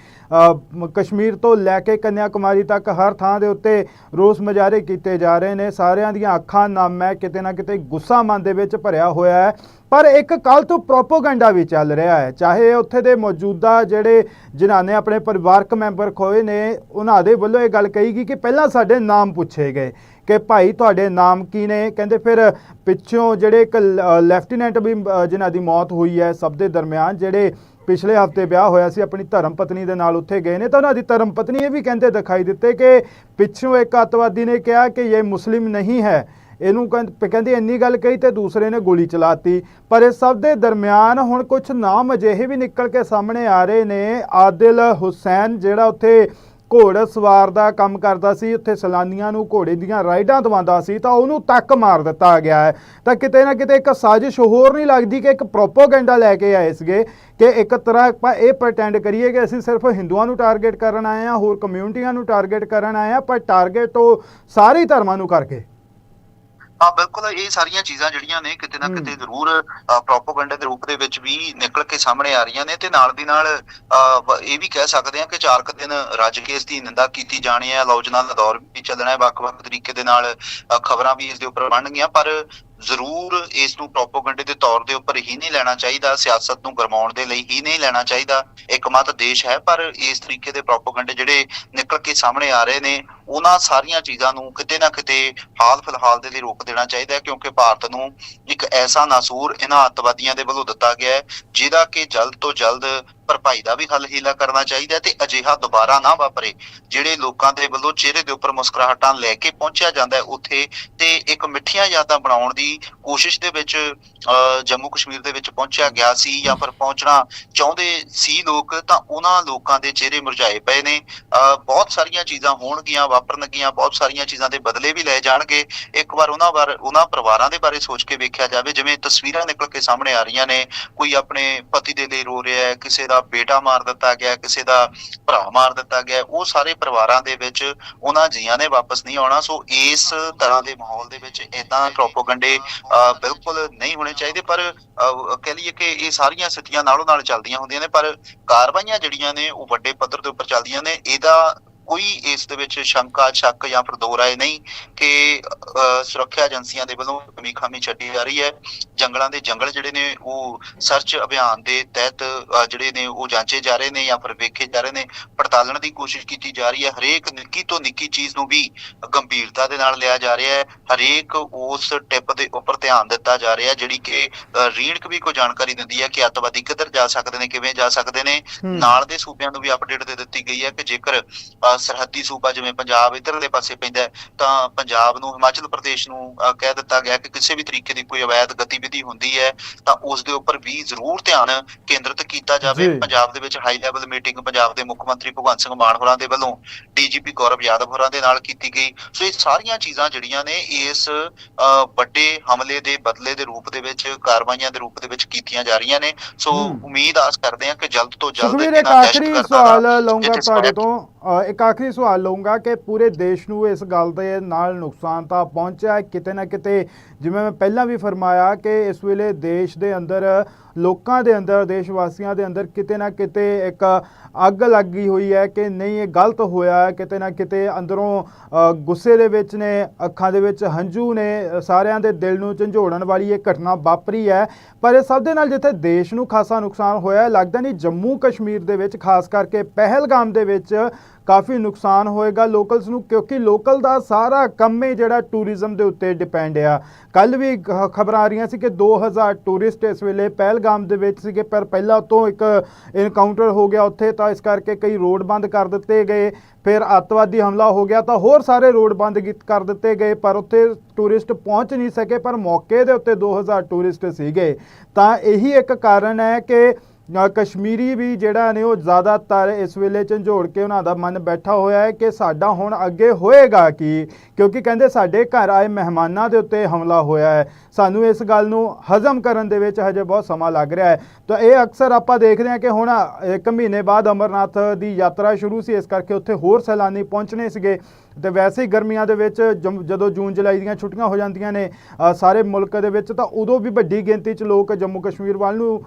ਕਸ਼ਮੀਰ ਤੋਂ ਲੈ ਕੇ ਕੰਨਿਆ ਕੁਮਾਰੀ ਤੱਕ ਹਰ ਥਾਂ ਦੇ ਉੱਤੇ ਰੋਸ ਮੁਜ਼ਾਹਰੇ ਕੀਤੇ ਜਾ ਰਹੇ ਨੇ। ਸਾਰਿਆਂ ਦੀਆਂ ਅੱਖਾਂ ਨਮ ਹੈ ਕਿਤੇ ਨਾ ਕਿਤੇ ਗੁੱਸਾ ਮਨ ਦੇ ਵਿੱਚ ਭਰਿਆ ਹੋਇਆ ਹੈ। ਪਰ ਇੱਕ ਕੱਲ ਤੋਂ ਪ੍ਰੋਪੋਗੈਂਡਾ ਵੀ ਚੱਲ ਰਿਹਾ ਹੈ। ਚਾਹੇ ਉੱਥੇ ਦੇ ਮੌਜੂਦਾ ਜਿਹੜੇ ਜਿਨ੍ਹਾਂ ਨੇ ਆਪਣੇ ਪਰਿਵਾਰਕ ਮੈਂਬਰ ਖੋਏ ਨੇ ਉਹਨਾਂ ਦੇ ਵੱਲੋਂ ਇਹ ਗੱਲ ਕਹੀ ਗਈ ਕਿ ਪਹਿਲਾਂ ਸਾਡੇ ਨਾਮ ਪੁੱਛੇ ਗਏ ਕਿ ਭਾਈ ਤੁਹਾਡੇ ਨਾਮ ਕੀ ਨੇ? ਕਹਿੰਦੇ ਫਿਰ ਪਿੱਛੋਂ ਜਿਹੜੇ ਇੱਕ ਲੈਫਟੀਨੈਂਟ ਵੀ ਅ, ਜਿਨ੍ਹਾਂ ਦੀ ਮੌਤ ਹੋਈ ਹੈ ਸਭ ਦੇ ਦਰਮਿਆਨ ਜਿਹੜੇ ਪਿਛਲੇ ਹਫ਼ਤੇ ਵਿਆਹ ਹੋਇਆ ਸੀ ਆਪਣੀ ਧਰਮ ਪਤਨੀ ਦੇ ਨਾਲ ਉੱਥੇ ਗਏ ਨੇ ਤਾਂ ਉਹਨਾਂ ਦੀ ਧਰਮ ਪਤਨੀ ਇਹ ਵੀ ਕਹਿੰਦੇ ਦਿਖਾਈ ਦਿੱਤੇ ਕਿ ਪਿੱਛੋਂ ਇੱਕ ਅੱਤਵਾਦੀ ਨੇ ਕਿਹਾ ਕਿ ਇਹ ਮੁਸਲਿਮ ਨਹੀਂ ਹੈ। ਇਹਨੂੰ ਕਹਿੰ- ਕਹਿੰਦੇ ਇੰਨੀ ਗੱਲ ਕਹੀ ਤੇ ਦੂਸਰੇ ਨੇ ਗੋਲੀ ਚਲਾਤੀ। ਪਰ ਇਸ ਸਭ ਦੇ ਦਰਮਿਆਨ ਹੁਣ ਕੁਝ ਨਾਮ ਅਜਿਹੇ ਵੀ ਨਿਕਲ ਕੇ ਸਾਹਮਣੇ ਆ ਰਹੇ ਨੇ। ਆਦਿਲ ਹੁਸੈਨ ਜਿਹੜਾ ਉੱਥੇ ਘੋੜ ਸਵਾਰ ਦਾ ਕੰਮ ਕਰਦਾ ਸੀ, ਉੱਥੇ ਸੈਲਾਨੀਆਂ ਨੂੰ ਘੋੜੇ ਦੀਆਂ ਰਾਈਡਾਂ ਦਵਾਉਂਦਾ ਸੀ, ਤਾਂ ਉਹਨੂੰ ਤੱਕ ਮਾਰ ਦਿੱਤਾ ਗਿਆ ਹੈ। ਤਾਂ ਕਿਤੇ ਨਾ ਕਿਤੇ ਇੱਕ ਸਾਜ਼ਿਸ਼ ਹੋਰ ਨਹੀਂ ਲੱਗਦੀ ਕਿ ਇੱਕ ਪ੍ਰੋਪੋਗੈਂਡਾ ਲੈ ਕੇ ਆਏ ਸੀਗੇ ਕਿ ਇੱਕ ਤਰ੍ਹਾਂ ਆਪਾਂ ਇਹ ਪ੍ਰਟੈਂਡ ਕਰੀਏ ਕਿ ਅਸੀਂ ਸਿਰਫ ਹਿੰਦੂਆਂ ਨੂੰ ਟਾਰਗੇਟ ਕਰਨ ਆਏ ਹਾਂ, ਹੋਰ ਕਮਿਊਨਿਟੀਆਂ ਨੂੰ ਟਾਰਗੇਟ ਕਰਨ ਆਏ ਹਾਂ, ਪਰ ਟਾਰਗੇਟ ਉਹ ਸਾਰੇ ਧਰਮਾਂ ਨੂੰ ਕਰਕੇ। ਹਾਂ ਬਿਲਕੁਲ ਇਹ ਸਾਰੀਆਂ ਚੀਜ਼ਾਂ ਜਿਹੜੀਆਂ ਨੇ ਕਿਤੇ ਨਾ। ਕਿਤੇ ਜ਼ਰੂਰ ਪ੍ਰੋਪਾਗੈਂਡਾ ਦੇ ਰੂਪ ਦੇ ਵਿੱਚ ਵੀ ਨਿਕਲ ਕੇ ਸਾਹਮਣੇ ਆ ਰਹੀਆਂ ਨੇ ਤੇ ਨਾਲ ਦੀ ਨਾਲ ਇਹ ਵੀ ਕਹਿ ਸਕਦੇ ਹਾਂ ਕਿ ਚਾਰ ਕੁ ਦਿਨ ਰੱਜ ਕੇ ਇਸ ਦੀ ਨਿੰਦਾ ਕੀਤੀ ਜਾਣੀ ਹੈ ਆਲੋਚਨਾ ਦਾ ਦੌਰ ਵੀ ਚੱਲਣਾ ਹੈ ਵੱਖ-ਵੱਖ ਤਰੀਕੇ ਦੇ ਨਾਲ ਖਬਰਾਂ ਵੀ ਇਸ ਦੇ ਉੱਪਰ ਬਣਨਗੀਆਂ ਪਰ ਜ਼ਰੂਰ ਇਸ ਨੂੰ ਪ੍ਰੋਪਾਗੈਂਡੇ ਦੇ ਤੌਰ ਦੇ ਉੱਪਰ ਹੀ ਨਹੀਂ ਲੈਣਾ ਚਾਹੀਦਾ, ਸਿਆਸਤ ਨੂੰ ਗਰਮਾਉਣ ਦੇ ਲਈ ਹੀ ਨਹੀਂ ਲੈਣਾ ਚਾਹੀਦਾ। ਇੱਕ ਮਤ ਦੇਸ਼ ਹੈ, ਪਰ ਇਸ ਤਰੀਕੇ ਦੇ ਪ੍ਰੋਪਾਗੈਂਡੇ ਜਿਹੜੇ ਨਿਕਲ ਕੇ ਸਾਹਮਣੇ ਆ ਰਹੇ ਨੇ, ਉਹਨਾਂ ਸਾਰੀਆਂ ਚੀਜ਼ਾਂ ਨੂੰ ਕਿਤੇ ਨਾ ਕਿਤੇ ਹਾਲ ਫਿਲਹਾਲ ਦੇ ਲਈ ਰੋਕ ਦੇਣਾ ਚਾਹੀਦਾ ਹੈ, ਕਿਉਂਕਿ ਭਾਰਤ ਨੂੰ ਇੱਕ ਐਸਾ ਨਾਸੂਰ ਇਹਨਾਂ ਅੱਤਵਾਦੀਆਂ ਦੇ ਵੱਲੋਂ ਦਿੱਤਾ ਗਿਆ ਹੈ, ਜਿਹਦਾ ਕਿ ਜਲਦ ਤੋਂ ਜਲਦ ਭਰਪਾਈ ਦਾ ਵੀ ਹੱਲ ਹੀਲਾ ਕਰਨਾ ਚਾਹੀਦਾ ਤੇ ਅਜਿਹਾ ਦੁਬਾਰਾ ਨਾ ਵਾਪਰੇ ਜਿਹੜੇ ਲੋਕਾਂ ਦੇ ਵੱਲੋਂ ਚਿਹਰੇ ਦੇ ਉੱਪਰ ਮੁਸਕਰਾਹਟਾਂ ਲੈ ਕੇ ਪਹੁੰਚਿਆ ਜਾਂਦਾ ਹੈ ਉੱਥੇ ਤੇ ਇੱਕ ਮਿੱਠੀਆਂ ਯਾਦਾਂ ਬਣਾਉਣ ਦੀ ਕੋਸ਼ਿਸ਼ ਦੇ ਵਿੱਚ ਜੰਮੂ ਕਸ਼ਮੀਰ ਦੇ ਵਿੱਚ ਪਹੁੰਚਿਆ ਗਿਆ ਸੀ ਜਾਂ ਫਿਰ ਪਹੁੰਚਣਾ ਚਾਹੁੰਦੇ ਸੀ ਲੋਕ ਤਾਂ ਉਹਨਾਂ ਲੋਕਾਂ ਦੇ ਚਿਹਰੇ ਮੁਰਝਾਏ ਪਏ ਨੇ। ਅਹ, ਬਹੁਤ ਸਾਰੀਆਂ ਚੀਜ਼ਾਂ ਹੋਣਗੀਆਂ ਵਾਪਰਨਗੀਆਂ ਬਹੁਤ ਸਾਰੀਆਂ ਚੀਜ਼ਾਂ ਦੇ ਬਦਲੇ ਵੀ ਲਏ ਜਾਣਗੇ। ਇੱਕ ਵਾਰ ਉਹਨਾਂ ਬਾਰੇ ਉਹਨਾਂ ਪਰਿਵਾਰਾਂ ਦੇ ਬਾਰੇ ਸੋਚ ਕੇ ਵੇਖਿਆ ਜਾਵੇ ਜਿਵੇਂ ਤਸਵੀਰਾਂ ਨਿਕਲ ਕੇ ਸਾਹਮਣੇ ਆ ਰਹੀਆਂ ਨੇ ਕੋਈ ਆਪਣੇ ਪਤੀ ਦੇ ਲਈ ਰੋ ਰਿਹਾ ਹੈ ਕਿਸੇ ਦਾ ਬੇਟਾ ਮਾਰ ਦਿੱਤਾ ਗਿਆ ਕਿਸੇ ਦਾ ਭਰਾ ਮਾਰ ਦਿੱਤਾ ਗਿਆ ਉਹ ਸਾਰੇ ਪਰਿਵਾਰਾਂ ਦੇ ਵਿੱਚ ਉਹਨਾਂ ਜੀਆਂ ਨੇ ਵਾਪਸ ਨਹੀਂ ਆਉਣਾ ਸੋ ਇਸ ਤਰ੍ਹਾਂ ਦੇ ਮਾਹੌਲ ਦੇ ਵਿੱਚ ਇਦਾਂ ਪ੍ਰੋਪਗੈਂਡੇ ਬਿਲਕੁਲ ਨਹੀਂ ਹੋਣੇ ਚਾਹੀਦੇ ਪਰ ਕਹਿ ਲਈਏ ਕਿ ਇਹ ਸਾਰੀਆਂ ਸਥਿਤੀਆਂ ਨਾਲੋਂ ਨਾਲ ਚੱਲਦੀਆਂ ਹੁੰਦੀਆਂ ਨੇ ਪਰ ਕਾਰਵਾਈਆਂ ਜਿਹੜੀਆਂ ਨੇ ਉਹ ਵੱਡੇ ਪੱਧਰ ਦੇ ਉੱਪਰ ਚੱਲਦੀਆਂ ਨੇ ਇਹਦਾ ਕੋਈ ਇਸ ਦੇ ਵਿੱਚ ਸ਼ੰਕਾ ਸ਼ੱਕ ਜਾਂ ਫਿਰ ਦੋ ਰਾਏ ਨਹੀਂ ਕਿ ਸੁਰੱਖਿਆ ਏਜੰਸੀਆਂ ਦੇ ਵੱਲੋਂ ਕਮੀ ਖਾਮੀ ਛੱਡੀ ਜਾ ਰਹੀ ਹੈ। ਜੰਗਲਾਂ ਦੇ ਜੰਗਲ ਜਿਹੜੇ ਨੇ ਉਹ ਸਰਚ ਅਭਿਆਨ ਦੇ ਤਹਿਤ ਜਿਹੜੇ ਨੇ ਉਹ ਜਾਂਚੇ ਜਾ ਰਹੇ ਨੇ ਜਾਂ ਫਿਰ ਵੇਖੇ ਜਾ ਰਹੇ ਨੇ। ਪੜਤਾਲਣ ਦੀ ਕੋਸ਼ਿਸ਼ ਕੀਤੀ ਜਾ ਰਹੀ ਹੈ। ਹਰੇਕ ਨਿੱਕੀ ਤੋਂ ਨਿੱਕੀ ਚੀਜ਼ ਨੂੰ ਵੀ ਗੰਭੀਰਤਾ ਦੇ ਨਾਲ ਲਿਆ ਜਾ ਰਿਹਾ ਹੈ। ਹਰੇਕ ਉਸ ਟਿਪ ਦੇ ਉੱਪਰ ਧਿਆਨ ਦਿੱਤਾ ਜਾ ਰਿਹਾ ਜਿਹੜੀ ਕਿ ਰੀੜਕ ਵੀ ਕੋਈ ਜਾਣਕਾਰੀ ਦਿੰਦੀ ਹੈ ਕਿ ਅੱਤਵਾਦੀ ਕਿੱਧਰ ਜਾ ਸਕਦੇ ਨੇ ਕਿਵੇਂ ਜਾ ਸਕਦੇ ਨੇ। ਨਾਲ ਦੇ ਸੂਬਿਆਂ ਨੂੰ ਵੀ ਅਪਡੇਟ ਦੇ ਦਿੱਤੀ ਗਈ ਹੈ ਕਿ ਜੇਕਰ ਸਰਹੱਦੀ ਸੂਬਾ ਜਿਵੇਂ ਪੰਜਾਬ ਇਧਰਲੇ ਪਾਸੇ ਪੈਂਦਾ ਤਾਂ ਪੰਜਾਬ ਨੂੰ ਹਿਮਾਚਲ ਪ੍ਰਦੇਸ਼ ਨੂੰ ਕਹਿ ਦਿੱਤਾ ਗਿਆ ਕਿ ਕਿਸੇ ਵੀ ਤਰੀਕੇ ਦੀ ਕੋਈ ਅਵੈਧ ਗਤੀਵਿਧੀ ਹੁੰਦੀ ਹੈ ਤਾਂ ਉਸ ਦੇ ਉੱਪਰ ਵੀ ਜ਼ਰੂਰ ਧਿਆਨ ਕੇਂਦਰਿਤ ਕੀਤਾ ਜਾਵੇ। ਪੰਜਾਬ ਦੇ ਵਿੱਚ ਹਾਈ ਲੈਵਲ ਮੀਟਿੰਗ ਪੰਜਾਬ ਦੇ ਮੁੱਖ ਮੰਤਰੀ ਭਗਵੰਤ ਸਿੰਘ ਮਾਨ ਹੋਰਾਂ ਦੇ ਵੱਲੋਂ ਡੀਜੀਪੀ ਗੌਰਵ ਯਾਦਵ ਹੋਰਾਂ ਦੇ ਨਾਲ ਕੀਤੀ ਗਈ। ਸੋ ਇਹ ਸਾਰੀਆਂ ਚੀਜ਼ਾਂ ਜਿਹੜੀਆਂ ਨੇ ਇਸ ਵੱਡੇ ਹਮਲੇ ਦੇ ਬਦਲੇ ਦੇ ਰੂਪ ਦੇ ਵਿੱਚ ਕਾਰਵਾਈਆਂ ਦੇ ਰੂਪ ਦੇ ਵਿੱਚ ਕੀਤੀਆਂ ਜਾ ਰਹੀਆਂ ਨੇ। ਸੋ। ਉਮੀਦ ਆਸ ਕਰਦੇ ਹਾਂ ਕਿ ਜਲਦ ਤੋਂ ਜਲਦ ਇਹਨਾਂ ਆਖਰੀ ਦਹਿਸ਼ਤਗਰਦਾਂ ਦਾ ਸਵਾਲ ਲਵਾਂਗਾ ਤੁਹਾਡੇ ਤੋਂ। ਇੱਕ ਆਖਰੀ ਸਵਾਲ ਲਵਾਂਗਾ ਕਿ ਪੂਰੇ ਦੇਸ਼ ਨੂੰ ਇਸ ਗੱਲ ਦੇ ਨਾਲ ਨੁਕਸਾਨ ਤਾਂ ਪਹੁੰਚਿਆ ਕਿਤੇ ਨਾ ਕਿਤੇ, ਜਿਵੇਂ ਮੈਂ ਪਹਿਲਾਂ ਵੀ ਫਰਮਾਇਆ ਕਿ ਇਸ ਵੇਲੇ ਦੇਸ਼ ਦੇ ਅੰਦਰ ਲੋਕਾਂ ਦੇ ਅੰਦਰ ਦੇਸ਼ ਵਾਸੀਆਂ ਦੇ ਅੰਦਰ ਕਿਤੇ ਨਾ ਕਿਤੇ ਇੱਕ ਅੱਗ ਲੱਗੀ ਹੋਈ ਹੈ ਕਿ ਨਹੀਂ, ਇਹ ਗਲਤ ਹੋਇਆ ਕਿਤੇ ਨਾ ਕਿਤੇ ਅੰਦਰੋਂ ਗੁੱਸੇ ਦੇ ਵਿੱਚ ਨੇ, ਅੱਖਾਂ ਦੇ ਵਿੱਚ ਹੰਝੂ ਨੇ, ਸਾਰਿਆਂ ਦੇ ਦਿਲ ਨੂੰ ਝੰਜੋੜਨ ਵਾਲੀ ਇਹ ਘਟਨਾ ਵਾਪਰੀ ਹੈ। ਪਰ ਇਹ ਸਭ ਦੇ ਨਾਲ ਜਿੱਥੇ ਦੇਸ਼ ਨੂੰ ਖਾਸਾ ਨੁਕਸਾਨ ਹੋਇਆ ਲੱਗਦਾ ਨਹੀਂ ਜੰਮੂ ਕਸ਼ਮੀਰ ਦੇ ਵਿੱਚ, ਖਾਸ ਕਰਕੇ ਪਹਿਲਗਾਮ ਦੇ ਵਿੱਚ ਕਾਫੀ ਨੁਕਸਾਨ ਹੋਏਗਾ ਲੋਕਲਸ ਨੂੰ, ਕਿਉਂਕਿ ਲੋਕਲ ਦਾ ਸਾਰਾ ਕੰਮ ਹੀ ਜਿਹੜਾ ਟੂਰਿਜ਼ਮ ਦੇ ਉੱਤੇ ਡਿਪੈਂਡ ਆ। ਕੱਲ ਵੀ ਖਬਰਾਂ ਆ ਰਹੀਆਂ ਸੀ ਕਿ 2000 ਟੂਰਿਸਟ ਇਸ ਵੇਲੇ ਪਹਿਲਗਾਮ ਦੇ ਵਿੱਚ ਸੀਗੇ, ਪਰ ਪਹਿਲਾਂ ਤੋਂ ਇੱਕ ਇਨਕਾਊਂਟਰ ਹੋ ਗਿਆ ਉੱਥੇ, ਤਾਂ ਇਸ ਕਰਕੇ ਕਈ ਰੋਡ ਬੰਦ ਕਰ ਦਿੱਤੇ ਗਏ। ਫਿਰ ਅੱਤਵਾਦੀ ਹਮਲਾ ਹੋ ਗਿਆ, ਤਾਂ ਹੋਰ ਸਾਰੇ ਰੋਡ ਬੰਦ ਕਰ ਦਿੱਤੇ ਗਏ, ਪਰ ਉੱਥੇ ਟੂਰਿਸਟ ਪਹੁੰਚ ਨਹੀਂ ਸਕੇ, ਪਰ ਮੌਕੇ ਦੇ ਉੱਤੇ 2000 ਟੂਰਿਸਟ ਸੀਗੇ। ਤਾਂ ਇਹੀ ਇੱਕ ਕਾਰਨ ਹੈ ਕਿ ਕਸ਼ਮੀਰੀ ਵੀ ਜਿਹੜਾ ਨੇ ਉਹ ਜ਼ਿਆਦਾਤਰ ਇਸ ਵੇਲੇ ਝੰਜੋੜ ਕੇ ਉਹਨਾਂ ਦਾ ਮਨ ਬੈਠਾ ਹੋਇਆ ਹੈ ਕਿ ਸਾਡਾ ਹੁਣ ਅੱਗੇ ਹੋਏਗਾ ਕੀ? ਕਿਉਂਕਿ ਕਹਿੰਦੇ ਸਾਡੇ ਘਰ ਆਏ ਮਹਿਮਾਨਾਂ ਦੇ ਉੱਤੇ ਹਮਲਾ ਹੋਇਆ ਹੈ। ਸਾਨੂੰ ਇਸ ਗੱਲ ਨੂੰ ਹਜ਼ਮ ਕਰਨ ਦੇ ਵਿੱਚ ਹਜੇ ਬਹੁਤ ਸਮਾਂ ਲੱਗ ਰਿਹਾ ਹੈ। ਤਾਂ ਇਹ ਅਕਸਰ ਆਪਾਂ ਦੇਖਦੇ ਹਾਂ ਕਿ ਹੁਣ ਇੱਕ ਮਹੀਨੇ ਬਾਅਦ ਅਮਰਨਾਥ ਦੀ ਯਾਤਰਾ ਸ਼ੁਰੂ ਸੀ, ਇਸ ਕਰਕੇ ਉੱਥੇ ਹੋਰ ਸੈਲਾਨੀ ਪਹੁੰਚਣੇ ਸੀਗੇ। ਤੇ ਵੈਸੇ ਹੀ ਗਰਮੀਆਂ ਦੇ ਵਿੱਚ ਜਮ- ਜਦੋਂ ਜੂਨ ਜੁਲਾਈ ਦੀਆਂ ਛੁੱਟੀਆਂ ਹੋ ਜਾਂਦੀਆਂ ਨੇ ਸਾਰੇ ਮੁਲਕ ਦੇ ਵਿੱਚ, ਤਾਂ ਉਦੋਂ ਵੀ ਵੱਡੀ ਗਿਣਤੀ 'ਚ ਲੋਕ ਜੰਮੂ ਕਸ਼ਮੀਰ ਵੱਲ ਨੂੰ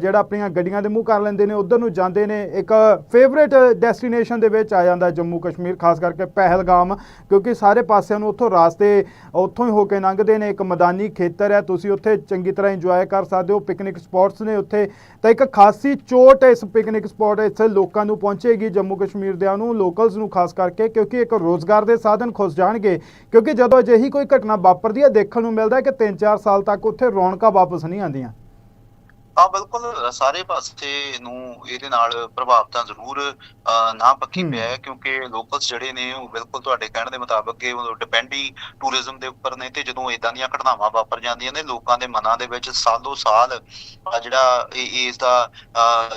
ਜਿਹੜਾ ਆਪਣੀਆਂ ਗੱਡੀਆਂ ਦੇ ਮੂੰਹ ਕਰ ਲੈਂਦੇ ਨੇ, ਉਧਰ ਨੂੰ ਜਾਂਦੇ ਨੇ। ਇੱਕ ਫੇਵਰੇਟ ਡੈਸਟੀਨੇਸ਼ਨ ਦੇ ਵਿੱਚ ਆ ਜਾਂਦਾ ਜੰਮੂ ਕਸ਼ਮੀਰ, ਖਾਸ ਕਰਕੇ ਪਹਿਲਗਾਮ, ਕਿਉਂਕਿ ਸਾਰੇ ਪਾਸਿਆਂ ਨੂੰ ਉੱਥੋਂ ਰਾਸਤੇ ਉੱਥੋਂ ਹੀ ਹੋ ਕੇ ਲੰਘਦੇ ਨੇ। ਇੱਕ ਮੈਦਾਨੀ ਖੇਤਰ ਹੈ, ਤੁਸੀਂ ਉੱਥੇ ਚੰਗੀ ਤਰ੍ਹਾਂ ਇੰਜੋਏ ਕਰ ਸਕਦੇ ਹੋ। ਪਿਕਨਿਕ ਸਪੌਟਸ ਨੇ ਉੱਥੇ। ਤਾਂ ਇੱਕ ਖਾਸੀ ਚੋਟ ਇਸ ਪਿਕਨਿਕ ਸਪੌਟ ਇੱਥੇ ਲੋਕਾਂ ਨੂੰ ਪਹੁੰਚੇਗੀ, ਜੰਮੂ ਕਸ਼ਮੀਰ ਦਿਆਂ ਨੂੰ ਲੋਕਲਸ ਨੂੰ ਖਾਸ ਕਰਕੇ, ਕਿਉਂਕਿ ਇੱਕ ਰੋਜ਼ ਰੋਜ਼ਗਾਰ ਦੇ ਸਾਧਨ ਖੁੱਸ ਜਾਣਗੇ, ਕਿਉਂਕਿ ਜਦੋਂ ਅਜਿਹੀ ਕੋਈ ਘਟਨਾ ਵਾਪਰਦੀ ਹੈ, ਦੇਖਣ ਨੂੰ ਮਿਲਦਾ ਹੈ ਕਿ 3-4 ਸਾਲ ਤੱਕ ਉੱਥੇ ਰੌਣਕਾਂ ਵਾਪਸ ਨਹੀਂ ਆਉਂਦੀਆਂ। ਹਾਂ ਬਿਲਕੁਲ ਸਾਰੇ ਪਾਸੇ ਨੂੰ ਇਹਦੇ ਨਾਲ ਪ੍ਰਭਾਵ ਤਾਂ ਜ਼ਰੂਰ ਨਾ ਪੱਕੀ। ਪਿਆ ਹੈ ਕਿਉਂਕਿ ਲੋਕਲਸ ਜਿਹੜੇ ਨੇ ਉਹ ਬਿਲਕੁਲ ਤੁਹਾਡੇ ਕਹਿਣ ਦੇ ਮੁਤਾਬਕ ਇਹ ਉਹ ਡਿਪੈਂਡੀ ਟੂਰਿਜ਼ਮ ਦੇ ਉੱਪਰ ਨੇ ਤੇ ਜਦੋਂ ਇਦਾਂ ਦੀਆਂ ਘਟਨਾਵਾਂ ਵਾਪਰ ਜਾਂਦੀਆਂ ਨੇ ਲੋਕਾਂ ਦੇ ਮਨਾਂ ਦੇ ਵਿੱਚ ਸਾਲੋ ਸਾਲ ਜਿਹੜਾ ਇਸ ਦਾ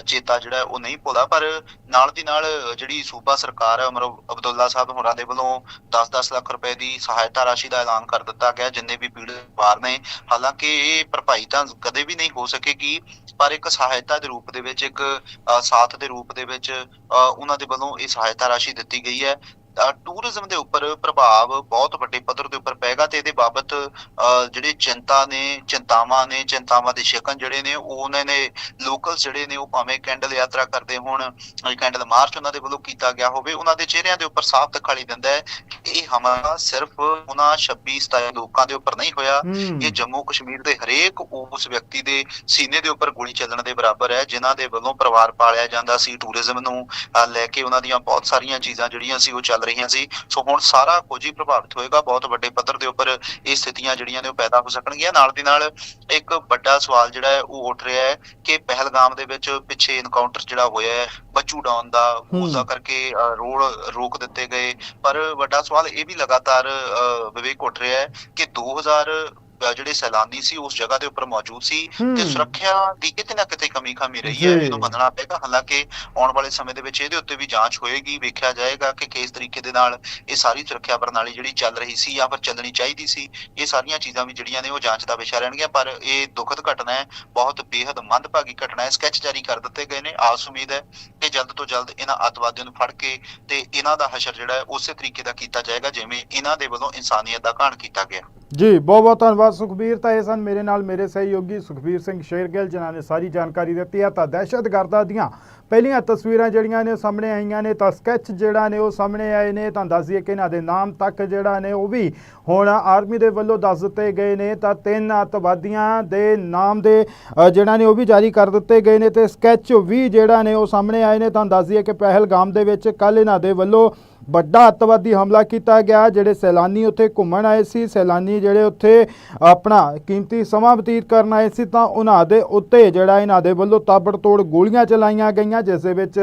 ਚੇਤਾ ਜਿਹੜਾ ਉਹ ਨਹੀਂ ਭੁੱਲਦਾ ਪਰ ਨਾਲ ਦੀ ਨਾਲ ਜਿਹੜੀ ਸੂਬਾ ਸਰਕਾਰ ਹੈ ਅਮਰ ਅਬਦੁੱਲਾ ਸਾਹਿਬ ਹੋਰਾਂ ਦੇ ਵੱਲੋਂ 10-10 ਲੱਖ ਰੁਪਏ ਦੀ ਸਹਾਇਤਾ ਰਾਸ਼ੀ ਦਾ ਐਲਾਨ ਕਰ ਦਿੱਤਾ ਗਿਆ ਜਿੰਨੇ ਵੀ ਪੀੜਤ ਪਰਿਵਾਰ ਨੇ ਹਾਲਾਂਕਿ ਇਹ ਭਰਪਾਈ ਤਾਂ ਕਦੇ ਵੀ ਨਹੀਂ ਹੋ ਸਕੇਗੀ ਪਰ ਇੱਕ ਸਹਾਇਤਾ ਦੇ ਰੂਪ ਦੇ ਵਿੱਚ ਇੱਕ ਅ, ਸਾਥ ਦੇ ਰੂਪ ਦੇ ਵਿੱਚ ਅ, ਉਹਨਾਂ ਦੇ ਵੱਲੋਂ ਇਹ ਸਹਾਇਤਾ ਰਾਸ਼ੀ ਦਿੱਤੀ ਗਈ ਹੈ। ਟੂਰਿਜ਼ਮ ਦੇ ਉੱਪਰ ਪ੍ਰਭਾਵ ਬਹੁਤ ਵੱਡੇ ਪੱਧਰ ਦੇ ਉੱਪਰ ਪੈਗਾ ਤੇ ਇਹਦੇ ਬਾਬਤ ਜਿਹੜੇ ਚਿੰਤਾ ਨੇ ਚਿੰਤਾਵਾਂ ਨੇ ਚਿੰਤਾਵਾਂ ਦੇ ਸ਼ਿਕਨ ਜਿਹੜੇ ਨੇ ਉਹ ਉਹਨਾਂ ਨੇ ਲੋਕਲ ਜਿਹੜੇ ਨੇ ਉਹ ਭਾਵੇਂ ਕੈਂਡਲ ਯਾਤਰਾ ਕਰਦੇ ਹੋਣ ਕੈਂਡਲ ਮਾਰਚ ਉਹਨਾਂ ਦੇ ਵੱਲੋਂ ਕੀਤਾ ਗਿਆ ਹੋਵੇ ਉਹਨਾਂ ਦੇ ਚਿਹਰਿਆਂ ਦੇ ਉੱਪਰ ਸਾਫ਼ ਦਿਖਾਈ ਦਿੰਦਾ ਹੈ ਕਿ ਇਹ ਹਮਲਾ ਸਿਰਫ ਉਹਨਾਂ 26 27 ਲੋਕਾਂ ਦੇ ਉੱਪਰ ਨਹੀਂ ਹੋਇਆ। ਇਹ ਜੰਮੂ ਕਸ਼ਮੀਰ ਦੇ ਹਰੇਕ ਉਸ ਵਿਅਕਤੀ ਦੇ ਸੀਨੇ ਦੇ ਉੱਪਰ ਗੋਲੀ ਚੱਲਣ ਦੇ ਬਰਾਬਰ ਹੈ ਜਿਨ੍ਹਾਂ ਦੇ ਵੱਲੋਂ ਪਰਿਵਾਰ ਪਾਲਿਆ ਜਾਂਦਾ ਸੀ ਟੂਰਿਜ਼ਮ ਨੂੰ ਲੈ ਕੇ ਉਹਨਾਂ ਦੀਆਂ ਬਹੁਤ ਸਾਰੀਆਂ ਚੀਜ਼ਾਂ ਜਿਹੜੀਆਂ ਸੀ ਉਹ ਚੱਲ ਰਹੀਆਂ ਸੀ। ਸੋ ਹੁਣ ਸਾਰਾ ਕੁਝ ਹੀ ਪ੍ਰਭਾਵਿਤ ਹੋਏਗਾ ਬਹੁਤ ਵੱਡੇ ਪੱਧਰ ਦੇ ਉੱਪਰ ਇਹ ਸਥਿਤੀਆਂ ਜਿਹੜੀਆਂ ਨੇ ਉਹ ਪੈਦਾ ਹੋ ਸਕਣਗੀਆਂ। ਨਾਲ ਦੀ ਨਾਲ ਇੱਕ ਵੱਡਾ ਸਵਾਲ ਜਿਹੜਾ ਹੈ ਉਹ ਉੱਠ ਰਿਹਾ ਹੈ ਕਿ ਪਹਿਲਗਾਮ ਦੇ ਵਿੱਚ ਪਿੱਛੇ ਇਨਕਾਊਂਟਰ ਜਿਹੜਾ ਹੋਇਆ ਹੈ ਬੱਚੂ ਡਾਉਨ ਦਾ ਉਸ ਦਾ ਕਰਕੇ ਰੋਡ ਰੋਕ ਦਿੱਤੇ ਗਏ। ਪਰ ਵੱਡਾ ਸਵਾਲ ਇਹ ਵੀ ਲਗਾਤਾਰ ਵਿਵੇਕ ਉੱਠ ਰਿਹਾ ਹੈ ਕਿ ਅ, ਜਿਹੜੇ ਸੈਲਾਨੀ ਸੀ ਉਸ ਜਗ੍ਹਾ ਦੇ ਉੱਪਰ ਮੌਜੂਦ ਸੀ। ਤੇ ਸੁਰੱਖਿਆ ਦੀ ਕਿਤੇ ਨਾ ਕਿਤੇ ਕਮੀ ਖਾਮੀ ਰਹੀ। ਹੈ ਇਹਨੂੰ ਮੰਨਣਾ ਪਏਗਾ ਹਾਲਾਂਕਿ ਆਉਣ ਵਾਲੇ ਸਮੇਂ ਦੇ ਵਿੱਚ ਇਹਦੇ ਉੱਤੇ ਵੀ ਜਾਂਚ ਹੋਏਗੀ ਵੇਖਿਆ ਜਾਏਗਾ ਕਿ ਕਿਸ ਤਰੀਕੇ ਦੇ ਨਾਲ ਇਹ ਸਾਰੀ ਸੁਰੱਖਿਆ ਪ੍ਰਣਾਲੀ ਜਿਹੜੀ ਚੱਲ ਰਹੀ ਸੀ ਜਾਂ ਫਿਰ ਚੱਲਣੀ ਚਾਹੀਦੀ ਸੀ ਇਹ ਸਾਰੀਆਂ ਚੀਜ਼ਾਂ ਵੀ ਜਿਹੜੀਆਂ ਨੇ ਉਹ ਜਾਂਚ ਦਾ ਵਿਸ਼ਾ ਰਹਿਣਗੀਆਂ ਪਰ ਇਹ ਦੁਖਦ ਘਟਨਾ ਹੈ ਬਹੁਤ ਬੇहद ਮੰਦਭਾਗੀ ਘਟਨਾ ਹੈ ਸਕੈਚ ਜਾਰੀ ਕਰ ਦਿੱਤੇ ਗਏ ਨੇ ਆਸ ਉਮੀਦ ਹੈ ਕਿ ਜਲਦ ਤੋਂ ਜਲਦ ਇਹਨਾਂ ਅੱਤਵਾਦੀਆਂ ਨੂੰ ਫੜ ਕੇ ਤੇ ਇਹਨਾਂ ਦਾ ਹਸ਼ਰ ਜਿਹੜਾ ਹੈ ਉਸੇ ਤਰੀਕੇ ਦਾ ਕੀਤਾ ਜਾਏਗਾ ਜਿਵੇਂ ਇਹਨਾਂ ਦੇ ਵੱਲੋਂ ਇਨਸਾਨੀਅਤ ਦਾ ਘਾਣ ਕੀਤਾ ਗਿਆ ਜੀ, ਬਹੁਤ ਬਹੁਤ ਧੰਨਵਾਦ ਸੁਖਬੀਰ ਤਾਂ ਇਹ ਸਨ ਮੇਰੇ ਨਾਲ, ਮੇਰੇ ਸਹਿਯੋਗੀ ਸੁਖਬੀਰ ਸਿੰਘ ਸ਼ੇਰਗਿੱਲ, ਜਿਨ੍ਹਾਂ ਨੇ ਸਾਰੀ ਜਾਣਕਾਰੀ ਦਿੱਤੀ ਹੈ। ਤਾਂ ਦਹਿਸ਼ਤਗਰਦਾਂ ਦੀਆਂ ਪਹਿਲੀਆਂ ਤਸਵੀਰਾਂ ਜਿਹੜੀਆਂ ਨੇ ਉਹ ਸਾਹਮਣੇ ਆਈਆਂ ਨੇ, ਤਾਂ ਸਕੈਚ ਜਿਹੜਾ ਨੇ ਉਹ ਸਾਹਮਣੇ ਆਏ ਨੇ, ਤਾਂ ਦੱਸ ਦਈਏ ਕਿ ਇਹਨਾਂ ਦੇ ਨਾਮ ਤੱਕ ਜਿਹੜਾ ਨੇ ਉਹ ਵੀ ਹੁਣ ਆਰਮੀ ਦੇ ਵੱਲੋਂ ਦੱਸ ਦਿੱਤੇ ਗਏ ਨੇ, ਤਾਂ ਤਿੰਨ ਅੱਤਵਾਦੀਆਂ ਦੇ ਨਾਮ ਦੇ ਜਿਹੜਾ ਨੇ ਉਹ ਵੀ ਜਾਰੀ ਕਰ ਦਿੱਤੇ ਗਏ ਨੇ, ਤੇ ਸਕੈਚ ਵੀ ਜਿਹੜਾ ਨੇ ਉਹ ਸਾਹਮਣੇ ਆਏ ਨੇ, ਤਾਂ ਦੱਸ ਦਈਏ ਕਿ ਪਹਿਲਗਾਮ ਦੇ ਵਿੱਚ ਕੱਲ ਇਹਨਾਂ ਦੇ ਵੱਲੋਂ ਵੱਡਾ ਅੱਤਵਾਦੀ ਹਮਲਾ ਕੀਤਾ ਗਿਆ, ਜਿਹੜੇ ਸੈਲਾਨੀ ਉੱਥੇ ਘੁੰਮਣ ਆਏ ਸੀ, ਸੈਲਾਨੀ ਜਿਹੜੇ ਉੱਥੇ ਆਪਣਾ ਕੀਮਤੀ ਸਮਾਂ ਬਤੀਤ ਕਰਨ ਆਏ ਸੀ, ਤਾਂ ਉਹਨਾਂ ਦੇ ਉੱਤੇ ਜਿਹੜਾ ਇਹਨਾਂ ਦੇ ਵੱਲੋਂ ਤਾਬੜਤੋੜ ਗੋਲੀਆਂ ਚਲਾਈਆਂ ਗਈਆਂ ਜਿਸ ਦੇ ਵਿੱਚ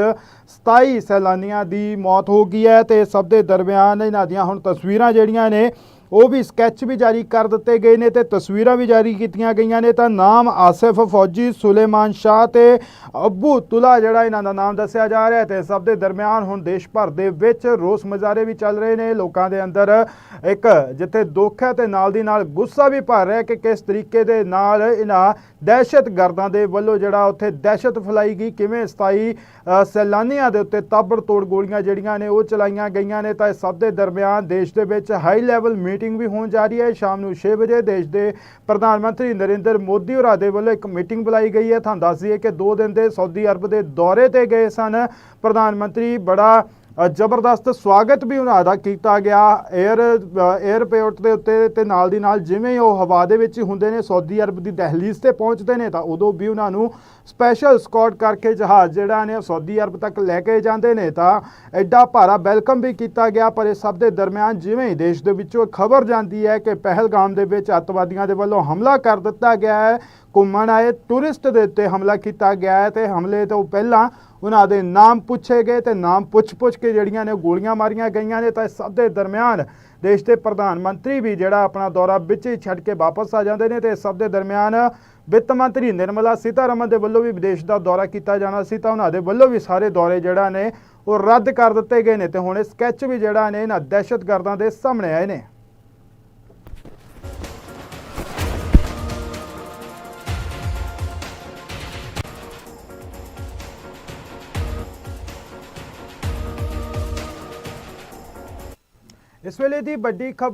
27 ਸੈਲਾਨੀਆਂ ਦੀ ਮੌਤ ਹੋ ਗਈ ਹੈ ਤੇ ਸਭ ਦੇ ਦਰਮਿਆਨ ਇਹਨਾਂ ਦੀਆਂ ਹੁਣ ਤਸਵੀਰਾਂ ਜਿਹੜੀਆਂ ਨੇ ਉਹ ਵੀ ਸਕੈਚ ਵੀ ਜਾਰੀ ਕਰ ਦਿੱਤੇ ਗਏ ਨੇ ਤੇ ਤਸਵੀਰਾਂ ਵੀ ਜਾਰੀ ਕੀਤੀਆਂ ਗਈਆਂ ਨੇ। ਤਾਂ ਨਾਮ ਆਸਿਫ, ਫੌਜੀ ਸੁਲੇਮਾਨ ਸ਼ਾਹ ਤੇ ਅਬੂ ਤੁਲਾ ਜਿਹੜਾ ਇਹਨਾਂ ਦਾ ਨਾਮ ਦੱਸਿਆ ਜਾ ਰਿਹਾ ਹੈ ਤੇ ਸਭ ਦੇ ਦਰਮਿਆਨ ਹੁਣ ਦੇਸ਼ ਭਰ ਦੇ ਵਿੱਚ ਰੋਸ ਮੁਜ਼ਾਹਰੇ ਵੀ ਚੱਲ ਰਹੇ ਨੇ। ਲੋਕਾਂ ਦੇ ਅੰਦਰ ਇੱਕ ਜਿੱਥੇ ਦੁੱਖ ਹੈ ਤੇ ਨਾਲ ਦੀ ਨਾਲ ਗੁੱਸਾ ਵੀ ਭਰ ਰਿਹਾ ਕਿ ਕਿਸ ਤਰੀਕੇ ਦੇ ਨਾਲ ਇਹਨਾਂ ਦਹਿਸ਼ਤਗਰਦਾਂ ਦੇ ਵੱਲੋਂ ਜਿਹੜਾ ਉੱਥੇ ਦਹਿਸ਼ਤ ਫੈਲਾਈ ਗਈ। ਕਿਵੇਂ 27 ਸੈਲਾਨੀਆਂ ਦੇ ਉੱਤੇ ਤਾਬੜ ਤੋੜ ਗੋਲੀਆਂ ਜਿਹੜੀਆਂ ਨੇ ਉਹ ਚਲਾਈਆਂ ਗਈਆਂ ਨੇ। ਤਾਂ ਇਸ ਸਭ ਦੇ ਦਰਮਿਆਨ ਦੇਸ਼ ਦੇ ਵਿੱਚ ਹਾਈ ਲੈਵਲ ਮੀਟਿੰਗ ਵੀ ਹੋਣ ਜਾ ਰਹੀ ਹੈ। ਸ਼ਾਮ ਨੂੰ 6 ਵਜੇ ਦੇਸ਼ ਦੇ ਪ੍ਰਧਾਨ ਮੰਤਰੀ ਨਰਿੰਦਰ ਮੋਦੀ ਹੋਰਾਂ ਦੇ ਵੱਲੋਂ ਇੱਕ ਮੀਟਿੰਗ ਬੁਲਾਈ ਗਈ ਹੈ। ਤੁਹਾਨੂੰ ਦੱਸ ਦਈਏ ਕਿ 2 ਦਿਨ ਦੇ ਸਾਊਦੀ ਅਰਬ ਦੇ ਦੌਰੇ ਤੇ ਗਏ ਸਨ। ਪ੍ਰਧਾਨ ਮੰਤਰੀ ਬੜਾ ਜ਼ਬਰਦਸਤ ਸਵਾਗਤ ਵੀ ਉਹਨਾਂ ਦਾ ਕੀਤਾ ਗਿਆ। 에ਅਰ 에ਅਰਪੋਰਟ ਦੇ ਉੱਤੇ ਤੇ ਨਾਲ ਦੀ ਨਾਲ ਜਿਵੇਂ ਉਹ ਹਵਾ ਦੇ ਵਿੱਚ ਹੀ ਹੁੰਦੇ ਨੇ, ਸਾਊਦੀ ਅਰਬ ਦੀ ਦਹਲੀਜ਼ ਤੇ ਪਹੁੰਚਦੇ ਨੇ, ਤਾਂ ਉਦੋਂ ਵੀ ਉਹਨਾਂ ਨੂੰ ਸਪੈਸ਼ਲ ਸਕਾਟ ਕਰਕੇ ਜਹਾਜ਼ ਜਿਹੜਾ ਨੇ ਉਹ ਸਾਊਦੀ ਅਰਬ ਤੱਕ ਲੈ ਕੇ ਜਾਂਦੇ ਨੇ, ਤਾਂ ਐਡਾ ਭਾਰਾ ਵੈਲਕਮ ਵੀ ਕੀਤਾ ਗਿਆ। ਪਰ ਇਹ ਸਭ ਦੇ ਦਰਮਿਆਨ ਜਿਵੇਂ ਹੀ ਦੇਸ਼ ਦੇ ਵਿੱਚੋਂ ਖਬਰ ਜਾਂਦੀ ਹੈ ਕਿ ਪਹਿਲਗਾਮ ਦੇ ਵਿੱਚ ਅੱਤਵਾਦੀਆਂ ਦੇ ਵੱਲੋਂ ਹਮਲਾ ਕਰ ਦਿੱਤਾ ਗਿਆ ਹੈ, ਘੁੰਮਣ ਆਏ ਟੂਰਿਸਟ ਦੇ ਉੱਤੇ ਹਮਲਾ ਕੀਤਾ ਗਿਆ ਹੈ ਤੇ ਹਮਲੇ ਤੋਂ ਪਹਿਲਾਂ ਉਹਨਾਂ ਦੇ ਨਾਮ ਪੁੱਛੇ ਗਏ ਤੇ ਨਾਮ ਪੁੱਛ-ਪੁੱਛ ਕੇ ਜਿਹੜੀਆਂ ਨੇ ਗੋਲੀਆਂ ਮਾਰੀਆਂ ਗਈਆਂ ਨੇ। ਤਾਂ ਇਸ ਸਭ ਦੇ ਦਰਮਿਆਨ ਦੇਸ਼ ਦੇ ਪ੍ਰਧਾਨ ਮੰਤਰੀ ਵੀ ਜਿਹੜਾ ਆਪਣਾ ਦੌਰਾ ਵਿੱਚ ਹੀ ਛੱਡ ਕੇ ਵਾਪਸ ਆ ਜਾਂਦੇ ਨੇ ਤੇ ਇਸ ਸਭ ਦੇ ਦਰਮਿਆਨ ਵਿੱਤ ਮੰਤਰੀ ਨਿਰਮਲਾ ਸੀਤਾਰਮਨ ਦੇ ਵੱਲੋਂ ਵੀ ਵਿਦੇਸ਼ ਦਾ ਦੌਰਾ ਕੀਤਾ ਜਾਣਾ ਸੀ। ਤਾਂ ਉਹਨਾਂ ਦੇ ਵੱਲੋਂ ਵੀ ਸਾਰੇ ਦੌਰੇ ਜਿਹੜਾ ਨੇ ਉਹ ਰੱਦ ਕਰ ਦਿੱਤੇ ਗਏ ਨੇ ਤੇ ਹੁਣ ਇਹ ਸਕੈਚ ਵੀ ਜਿਹੜਾ ਨੇ ਇਹਨਾਂ ਦਹਿਸ਼ਤਗਰਦਾਂ ਦੇ ਸਾਹਮਣੇ ਆਏ ਨੇ। ਇਸ ਵੇਲੇ ਦੀ ਵੱਡੀ ਖਬਰ